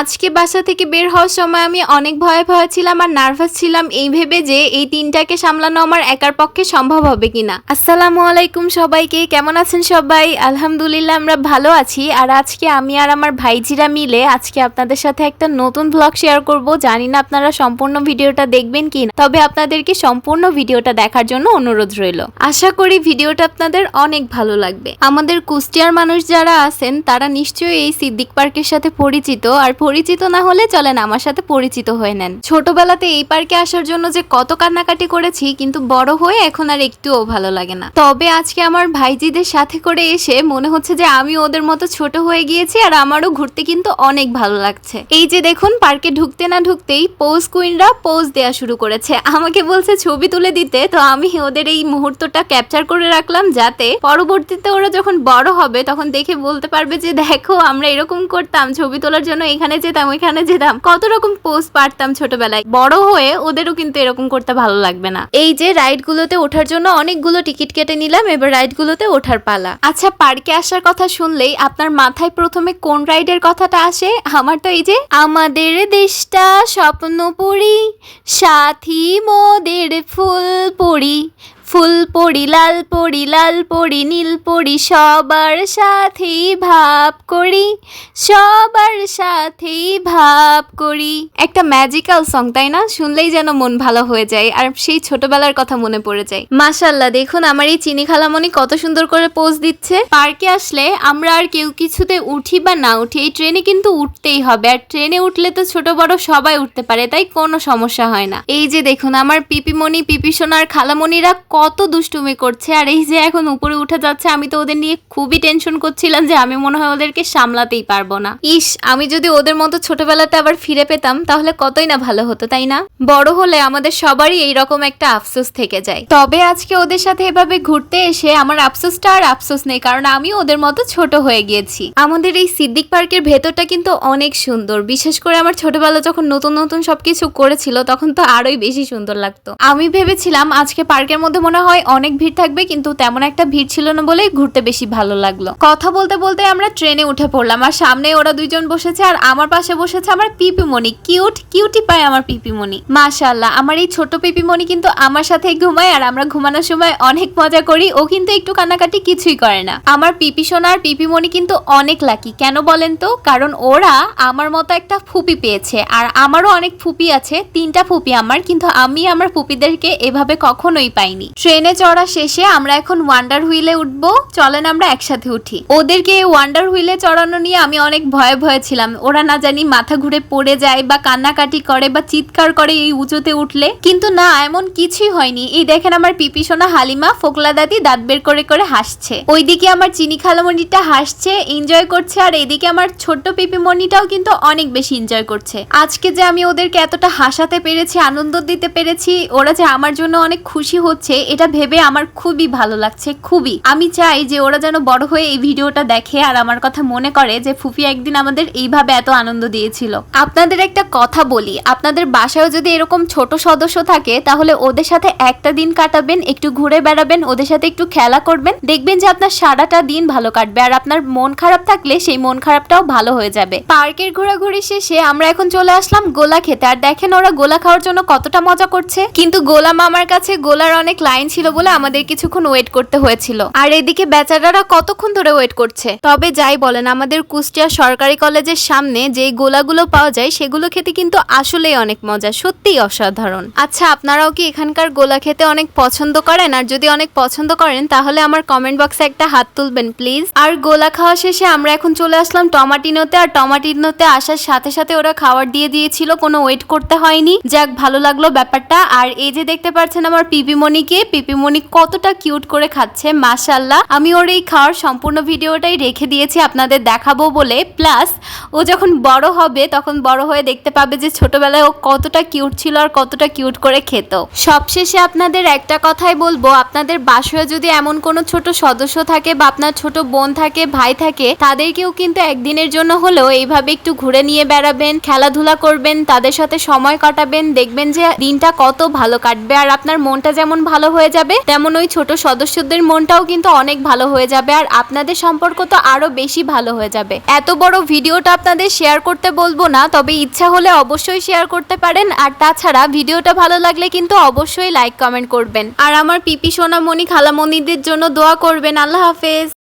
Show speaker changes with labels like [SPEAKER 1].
[SPEAKER 1] আজকে বাসা থেকে বের হওয়ার সময় আমি অনেক ভয়ে ভয়ে ছিলাম আর নার্ভাস ছিলাম এই ভেবে যে এই তিনটাকে সামলানো আমার একার পক্ষে সম্ভব হবে কিনা। আসসালামু আলাইকুম সবাইকে, কেমন আছেন সবাই? আলহামদুলিল্লাহ, আমরা ভালো আছি। আর আজকে আমি আর আমার ভাইজিরা মিলে আজকে আপনাদের সাথে একটা নতুন ব্লগ শেয়ার করব। জানি না আপনারা সম্পূর্ণ ভিডিওটা দেখবেন কি না তবে আপনাদেরকে সম্পূর্ণ ভিডিওটা দেখার জন্য অনুরোধ রইল। আশা করি ভিডিওটা আপনাদের অনেক ভালো লাগবে। আমাদের কুষ্টিয়ার মানুষ যারা আছেন, তারা নিশ্চয়ই এই সিদ্দিক পার্কের সাথে পরিচিত। আর পরিচিত না হলে চলেন আমার সাথে পরিচিত হয়ে নেন। ছোটবেলাতে এই পার্কে আসার জন্য যে কত কান্নাকাটি করেছি, কিন্তু বড় হয়ে এখন আর একটুও ভালো লাগে না। তবে আজকে আমার ভাইজিদের সাথে করে এসে মনে হচ্ছে যে আমি ওদের মতো ছোট হয়ে গিয়েছি আর আমারও ঘুরতে কিন্তু অনেক ভালো লাগছে। এই যে দেখুন, পার্কে ঢুকতে না ঢুকতেই পোজ কুইনরা পোজ দেওয়া শুরু করেছে। আমাকে বলছে ছবি তুলে দিতে, তো আমি ওদের এই মুহূর্তটা ক্যাপচার করে রাখলাম যাতে পরবর্তীতে ওরা যখন বড় হবে, তখন দেখে বলতে পারবে যে, দেখো, আমরা এরকম করতাম। ছবি তোলার জন্য এখানে যেতাম, ওইখানে যেতাম। কত রকম পোস্ট পারতাম ছোটবেলায়। বড় হয়ে ওদেরও কিন্তু এরকম করতে ভালো লাগবে না। এই যে রাইড গুলোতে ওঠার জন্য অনেকগুলো টিকিট কেটে নিলাম, এবার রাইড গুলোতে ওঠার পালা। আচ্ছা পার্কে আসার কথা শুনলেই আপনার মাথায় প্রথমে কোন রাইডের কথাটা আসে? আমার তো এই যে, আমাদের দেশটা স্বপ্নপুরী, সাথী মোদের ফুল পড়ি ফুল পড়ি লাল পড়ি লাল পড়ি নীল পড়ি সবার সাথেই ভাব করি সবার সাথেই ভাব করি। একটা ম্যাজিক্যাল সং তাই না? শুনলেই যেন মন ভালো হয়ে যায় আর সেই ছোটবেলার কথা মনে পড়ে যায়। মাশাল্লাহ দেখুন আমার এই চিনি খালামণি কত সুন্দর করে পোজ দিচ্ছে। পার্কে আসলে আমরা আর কেউ কিছুতে উঠি বা না উঠি এই ট্রেনে কিন্তু উঠতেই হবে আর ট্রেনে উঠলে তো ছোট বড় সবাই উঠতে পারে তাই কোনো সমস্যা হয় না। এই যে দেখুন আমার পিপিমণি পিপি সোনার খালামণিরা কত দুষ্টুমি করছে আর এই যে এখন উপরে উঠে যাচ্ছে, আমি তো ওদের নিয়ে খুবই টেনশন করছিলাম যে আমি মনে হয় ওদেরকে সামলাতেই পারব না। ইস, আমি যদি ওদের মতো ছোটবেলাতে আবার ফিরে পেতাম, তাহলে কতই না ভালো হতো, তাই না? বড় হলে আমাদের সবারই এইরকম একটা আফসোস থেকে যায়। তবে আজকে ওদের সাথে এভাবে ঘুরতে এসে আমার আফসোসটা আর আফসোস নেই, কারণ আমি ওদের মতো ছোট হয়ে গিয়েছি। আমাদের এই সিদ্দিক পার্কের ভেতরটা কিন্তু অনেক সুন্দর, বিশেষ করে আমার ছোটবেলা যখন নতুন নতুন সবকিছু করেছিল, তখন তো আরোই বেশি সুন্দর লাগতো। আমি ভেবেছিলাম আজকে পার্কের মধ্যে মনে হয় অনেক ভিড় থাকবে, কিন্তু তেমন একটা ভিড় ছিল না বলেই ঘুরতে বেশি ভালো লাগল। কথা বলতে বলতে আমরা ট্রেনে উঠে পড়লাম, আর সামনে ওরা দুইজন বসেছে, আর আমার পাশে বসেছে আমার পিপিমণি। কিউট, কিউটি পায় আমার পিপিমণি। মাশাল্লাহ আমার এই ছোট পিপিমণি কিন্তু আমার সাথে ঘুমায়, আর আমরা ঘুমানোর সময় অনেক মজা করি, ও কিন্তু একটু কান্নাকাটি কিছুই করে না। আমার পিপি সোনা আর পিপিমণি কিন্তু অনেক লাকি, কেন বলেন তো? কারণ ওরা আমার মতো একটা ফুপি পেয়েছে, আর আমারও অনেক ফুপি আছে, তিনটা ফুপি আমার, কিন্তু আমি আমার ফুপিদেরকে এভাবে কখনোই পাইনি। ট্রেনে চড়া শেষে আমরা এখন ওয়ান্ডার হুইলে উঠবো। চলেন আমরা একসাথে উঠি। ওদেরকে ওয়ান্ডার হুইলে চড়ানো নিয়ে আমি অনেক ভয়ে ভয়ে ছিলাম। ওরা না জানি মাথা ঘুরে পড়ে যায় বা কান্নাকাটি করে বা চিৎকার করে এই উঁচুতে উঠলে। কিন্তু না, এমন কিছুই হয়নি। এই দেখেন আমার পিপি সোনা হালিমা, ফোকলা দাদি দাঁত বের করে করে হাসছে। ওইদিকে আমার চিনি খালামণিটা হাসছে এনজয় করছে, আর এদিকে আমার ছোট্ট পিপি মণিটাও কিন্তু অনেক বেশি এনজয় করছে। আজকে যে আমি ওদেরকে এতটা হাসাতে পেরেছি, আনন্দ দিতে পেরেছি, ওরা যে আমার জন্য অনেক খুশি হচ্ছে এটা ভেবে আমার খুবই ভালো লাগছে, খুবই। আমি চাই যে ওরা যেন বড় হয়ে এই ভিডিওটা দেখে আর আমার কথা মনে করে যে ফুফি একদিন আমাদের এইভাবে এত আনন্দ দিয়েছিল। আপনাদের একটা কথা বলি, আপনাদের বাসায়ও যদি এরকম ছোট সদস্য থাকে, তাহলে ওদের সাথে একটা দিন কাটাবেন, একটু ঘুরে বেড়াবেন, ওদের সাথে একটু খেলা করবেন, দেখবেন যে আপনার সারাটা দিন ভালো কাটবে আর আপনার মন খারাপ থাকলে সেই মন খারাপটাও ভালো হয়ে যাবে। পার্কের ঘোরাঘুরি শেষে আমরা এখন চলে আসলাম গোলা খেতে, আর দেখেন ওরা গোলা খাওয়ার জন্য কতটা মজা করছে। কিন্তু গোলা মামার কাছে গোলার অনেক লাইন ছিল বলে আমাদের কিছুক্ষণ ওয়েট করতে হয়েছিল। আর এদিকে বেচারারা কতক্ষণ ধরে ওয়েট করছে? তবে যাই বলেন, আমাদের কুষ্টিয়া সরকারি কলেজের সামনে যে গোলাগুলো পাওয়া যায়, সেগুলো খেতে কিন্তু আসলেই অনেক মজা, সত্যিই অসাধারণ। আচ্ছা আপনারাও কি এখানকার গোলা খেতে অনেক পছন্দ করেন? আর যদি অনেক পছন্দ করেন, তাহলে আমার কমেন্ট বক্সে একটা হাত তুলবেন, প্লিজ। আর গোলা খাওয়া শেষে আমরা এখন চলে আসলাম টমাটিনোতে, আর টমাটিনোতে আসার সাথে সাথে ওরা খাবার দিয়ে দিয়েছিল, কোনো ওয়েট করতে হয়নি। যাক, ভালো লাগল ব্যাপারটা। আর এই যে দেখতে পাচ্ছেন আমার পিপিমণিকে পিপিমণি কতটা কিউট করে খাচ্ছে মাশাল্লাহ আমি ওর এই খাওয়ার সম্পূর্ণ ভিডিওটাই রেখে দিয়েছি আপনাদের দেখাবো বলে। প্লাস, ও যখন বড় হবে, তখন বড় হয়ে দেখতে পাবে যে ছোটবেলায় ও কতটা কিউট ছিল আর কতটা কিউট করে খেত। সবশেষে আপনাদের একটা কথাই বলব, আপনাদের বাসায় যদি এমন কোনো ছোট সদস্য থাকে বা আপনার ছোট বোন থাকে, ভাই থাকে, তাদেরকেও কিন্তু একদিনের জন্য হলেও এইভাবে একটু ঘুরে নিয়ে বেড়াবেন, খেলাধুলা করবেন, তাদের সাথে সময় কাটাবেন, দেখবেন যে দিনটা কত ভালো কাটবে। আর আপনার মনটা যেমন ভালো হয়ে যাবে, তেমন ওই ছোট সদস্যদের মনটাও কিন্তু অনেক ভালো হয়ে যাবে আর আপনাদের সম্পর্ক তো আরও বেশি ভালো হয়ে যাবে। এত বড় ভিডিওটা আপনাদের শেয়ার করতে বলব না, তবে ইচ্ছা হলে অবশ্যই শেয়ার করতে পারেন আর তাছাড়া ভিডিওটা ভালো লাগলে কিন্তু অবশ্যই লাইক কমেন্ট করবেন। আর আমার পিপি সোনামণি খালামণিদের জন্য দোয়া করবেন। আল্লাহ হাফেজ।